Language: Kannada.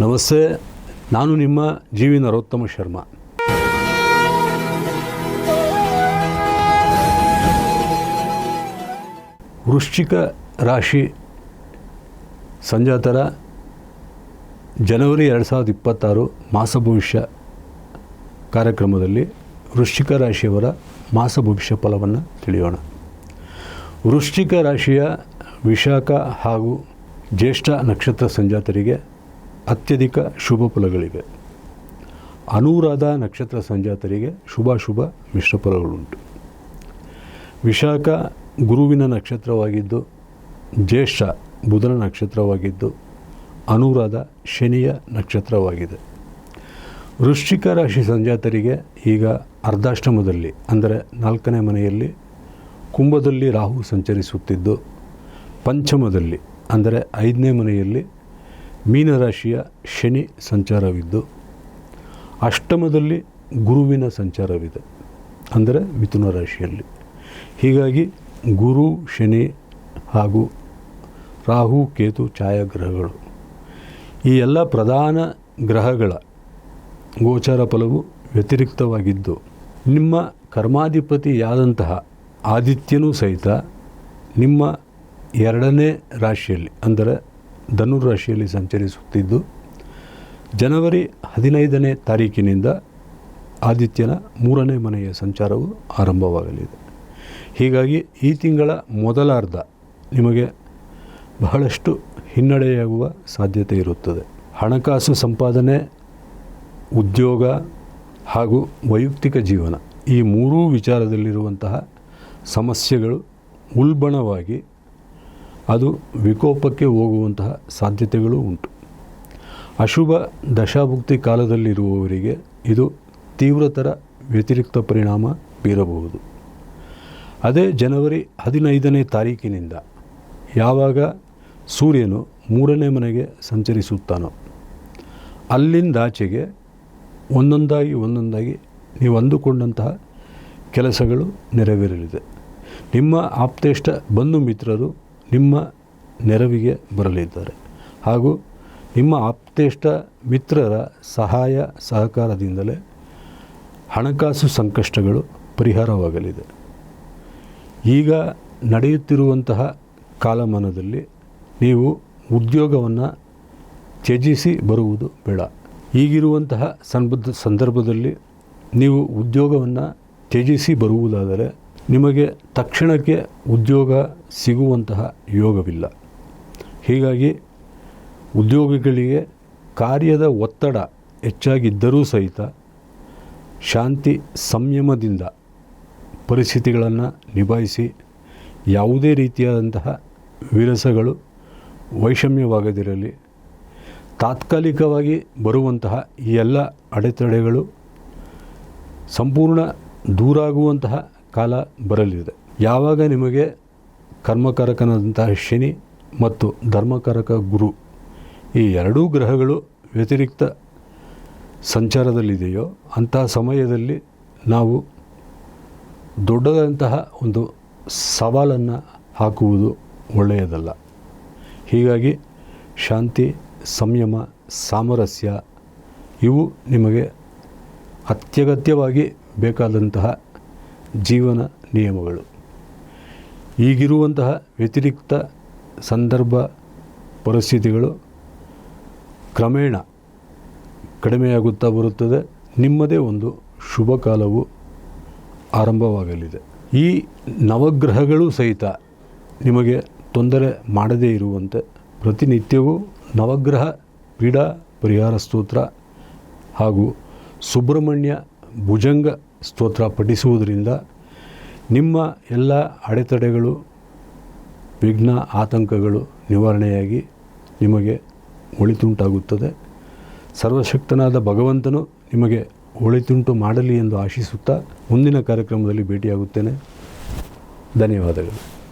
ನಮಸ್ತೆ, ನಾನು ನಿಮ್ಮ ಜಿ ವಿ ನರೋತ್ತಮ ಶರ್ಮಾ. ವೃಶ್ಚಿಕ ರಾಶಿ ಸಂಜಾತರ ಜನವರಿ ಎರಡು ಸಾವಿರದ ಇಪ್ಪತ್ತಾರು ಮಾಸ ಭವಿಷ್ಯ ಕಾರ್ಯಕ್ರಮದಲ್ಲಿ ವೃಶ್ಚಿಕ ರಾಶಿಯವರ ಮಾಸ ಭವಿಷ್ಯ ಫಲವನ್ನು ತಿಳಿಯೋಣ. ವೃಶ್ಚಿಕ ರಾಶಿಯ ವಿಶಾಖ ಹಾಗೂ ಜ್ಯೇಷ್ಠ ನಕ್ಷತ್ರ ಸಂಜಾತರಿಗೆ ಅತ್ಯಧಿಕ ಶುಭ ಫಲಗಳಿವೆ. ಅನುರಾಧ ನಕ್ಷತ್ರ ಸಂಜಾತರಿಗೆ ಶುಭಾಶುಭ ಮಿಶ್ರ ಫಲಗಳುಂಟು. ವಿಶಾಖ ಗುರುವಿನ ನಕ್ಷತ್ರವಾಗಿದ್ದು, ಜ್ಯೇಷ್ಠ ಬುಧನ ನಕ್ಷತ್ರವಾಗಿದ್ದು ಅನುರಾಧ ಶನಿಯ ನಕ್ಷತ್ರವಾಗಿದೆ. ವೃಶ್ಚಿಕ ರಾಶಿ ಸಂಜಾತರಿಗೆ ಈಗ ಅರ್ಧಾಷ್ಟಮದಲ್ಲಿ, ಅಂದರೆ ನಾಲ್ಕನೇ ಮನೆಯಲ್ಲಿ, ಕುಂಭದಲ್ಲಿ ರಾಹು ಸಂಚರಿಸುತ್ತಿದ್ದು, ಪಂಚಮದಲ್ಲಿ, ಅಂದರೆ ಐದನೇ ಮನೆಯಲ್ಲಿ ಮೀನರಾಶಿಯ ಶನಿ ಸಂಚಾರವಿದ್ದು, ಅಷ್ಟಮದಲ್ಲಿ ಗುರುವಿನ ಸಂಚಾರವಿದೆ, ಅಂದರೆ ಮಿಥುನ ರಾಶಿಯಲ್ಲಿ. ಹೀಗಾಗಿ ಗುರು, ಶನಿ ಹಾಗೂ ರಾಹು, ಕೇತು, ಛಾಯಾಗ್ರಹಗಳು. ಈ ಎಲ್ಲ ಪ್ರಧಾನ ಗ್ರಹಗಳ ಗೋಚಾರ ಫಲವು ವ್ಯತಿರಿಕ್ತವಾಗಿದ್ದು, ನಿಮ್ಮ ಕರ್ಮಾಧಿಪತಿಯಾದಂತಹ ಆದಿತ್ಯನೂ ಸಹಿತ ನಿಮ್ಮ ಎರಡನೇ ರಾಶಿಯಲ್ಲಿ, ಅಂದರೆ ಧನು ರಾಶಿಯಲ್ಲಿ ಸಂಚರಿಸುತ್ತಿದ್ದು, ಜನವರಿ ಹದಿನೈದನೇ ತಾರೀಕಿನಿಂದ ಆದಿತ್ಯನ ಮೂರನೇ ಮನೆಯ ಸಂಚಾರವು ಆರಂಭವಾಗಲಿದೆ. ಹೀಗಾಗಿ ಈ ತಿಂಗಳ ಮೊದಲಾರ್ಧ ನಿಮಗೆ ಬಹಳಷ್ಟು ಹಿನ್ನಡೆಯಾಗುವ ಸಾಧ್ಯತೆ ಇರುತ್ತದೆ. ಹಣಕಾಸು ಸಂಪಾದನೆ, ಉದ್ಯೋಗ ಹಾಗೂ ವೈಯಕ್ತಿಕ ಜೀವನ ಈ ಮೂರೂ ವಿಚಾರದಲ್ಲಿರುವಂತಹ ಸಮಸ್ಯೆಗಳು ಉಲ್ಬಣವಾಗಿ ಅದು ವಿಕೋಪಕ್ಕೆ ಹೋಗುವಂತಹ ಸಾಧ್ಯತೆಗಳು ಉಂಟು. ಅಶುಭ ದಶಾಭುಕ್ತಿ ಕಾಲದಲ್ಲಿರುವವರಿಗೆ ಇದು ತೀವ್ರತರ ವ್ಯತಿರಿಕ್ತ ಪರಿಣಾಮ ಬೀರಬಹುದು. ಅದೇ ಜನವರಿ ಹದಿನೈದನೇ ತಾರೀಕಿನಿಂದ ಯಾವಾಗ ಸೂರ್ಯನು ಮೂರನೇ ಮನೆಗೆ ಸಂಚರಿಸುತ್ತಾನೋ, ಅಲ್ಲಿಂದಾಚೆಗೆ ಒಂದೊಂದಾಗಿ ಒಂದೊಂದಾಗಿ ನೀವು ಅಂದುಕೊಂಡಂತಹ ಕೆಲಸಗಳು ನೆರವೇರಲಿದೆ. ನಿಮ್ಮ ಆಪ್ತೇಷ್ಟ ಬಂಧು ಮಿತ್ರರು ನಿಮ್ಮ ನೆರವಿಗೆ ಬರಲಿದ್ದಾರೆ. ಹಾಗೂ ನಿಮ್ಮ ಆಪ್ತೇಷ್ಟ ಮಿತ್ರರ ಸಹಾಯ ಸಹಕಾರದಿಂದಲೇ ಹಣಕಾಸು ಸಂಕಷ್ಟಗಳು ಪರಿಹಾರವಾಗಲಿದೆ. ಈಗ ನಡೆಯುತ್ತಿರುವಂತಹ ಕಾಲಮಾನದಲ್ಲಿ ನೀವು ಉದ್ಯೋಗವನ್ನು ತ್ಯಜಿಸಿ ಬರುವುದು ಬೇಡ. ಈಗಿರುವಂತಹ ಸಂಬದ್ಧ ಸಂದರ್ಭದಲ್ಲಿ ನೀವು ಉದ್ಯೋಗವನ್ನು ತ್ಯಜಿಸಿ ಬರುವುದಾದರೆ ನಿಮಗೆ ತಕ್ಷಣಕ್ಕೆ ಉದ್ಯೋಗ ಸಿಗುವಂತಹ ಯೋಗವಿಲ್ಲ. ಹೀಗಾಗಿ ಉದ್ಯೋಗಿಗಳಿಗೆ ಕಾರ್ಯದ ಒತ್ತಡ ಹೆಚ್ಚಾಗಿದ್ದರೂ ಸಹಿತ ಶಾಂತಿ ಸಂಯಮದಿಂದ ಪರಿಸ್ಥಿತಿಗಳನ್ನು ನಿಭಾಯಿಸಿ ಯಾವುದೇ ರೀತಿಯಾದಂತಹ ವಿರಸಗಳು ವೈಷಮ್ಯವಾಗದಿರಲಿ. ತಾತ್ಕಾಲಿಕವಾಗಿ ಬರುವಂತಹ ಎಲ್ಲ ಅಡೆತಡೆಗಳು ಸಂಪೂರ್ಣ ದೂರಾಗುವಂತಹ ಕಾಲ ಬರಲಿದೆ. ಯಾವಾಗ ನಿಮಗೆ ಕರ್ಮಕಾರಕನಾದಂತಹ ಶನಿ ಮತ್ತು ಧರ್ಮಕಾರಕ ಗುರು ಈ ಎರಡೂ ಗ್ರಹಗಳು ವ್ಯತಿರಿಕ್ತ ಸಂಚಾರದಲ್ಲಿದೆಯೋ ಅಂತಹ ಸಮಯದಲ್ಲಿ ನಾವು ದೊಡ್ಡದಂತಹ ಒಂದು ಸವಾಲನ್ನು ಹಾಕುವುದು ಒಳ್ಳೆಯದಲ್ಲ. ಹೀಗಾಗಿ ಶಾಂತಿ, ಸಂಯಮ, ಸಾಮರಸ್ಯ ಇವು ನಿಮಗೆ ಅತ್ಯಗತ್ಯವಾಗಿ ಬೇಕಾದಂತಹ ಜೀವನ ನಿಯಮಗಳು. ಈಗಿರುವಂತಹ ವ್ಯತಿರಿಕ್ತ ಸಂದರ್ಭ ಪರಿಸ್ಥಿತಿಗಳು ಕ್ರಮೇಣ ಕಡಿಮೆಯಾಗುತ್ತಾ ಬರುತ್ತದೆ. ನಿಮ್ಮದೇ ಒಂದು ಶುಭ ಕಾಲವು ಆರಂಭವಾಗಲಿದೆ. ಈ ನವಗ್ರಹಗಳು ಸಹಿತ ನಿಮಗೆ ತೊಂದರೆ ಮಾಡದೇ ಇರುವಂತೆ ಪ್ರತಿನಿತ್ಯವೂ ನವಗ್ರಹ ಪೀಡಾ ಪರಿಹಾರ ಸ್ತೋತ್ರ ಹಾಗೂ ಸುಬ್ರಹ್ಮಣ್ಯ ಭುಜಂಗ ಸ್ತೋತ್ರ ಪಠಿಸುವುದರಿಂದ ನಿಮ್ಮ ಎಲ್ಲ ಅಡೆತಡೆಗಳು, ವಿಘ್ನ ಆತಂಕಗಳು ನಿವಾರಣೆಯಾಗಿ ನಿಮಗೆ ಒಳಿತುಂಟಾಗುತ್ತದೆ. ಸರ್ವಶಕ್ತನಾದ ಭಗವಂತನು ನಿಮಗೆ ಒಳಿತುಂಟು ಮಾಡಲಿ ಎಂದು ಆಶಿಸುತ್ತಾ ಮುಂದಿನ ಕಾರ್ಯಕ್ರಮದಲ್ಲಿ ಭೇಟಿಯಾಗುತ್ತೇನೆ. ಧನ್ಯವಾದಗಳು.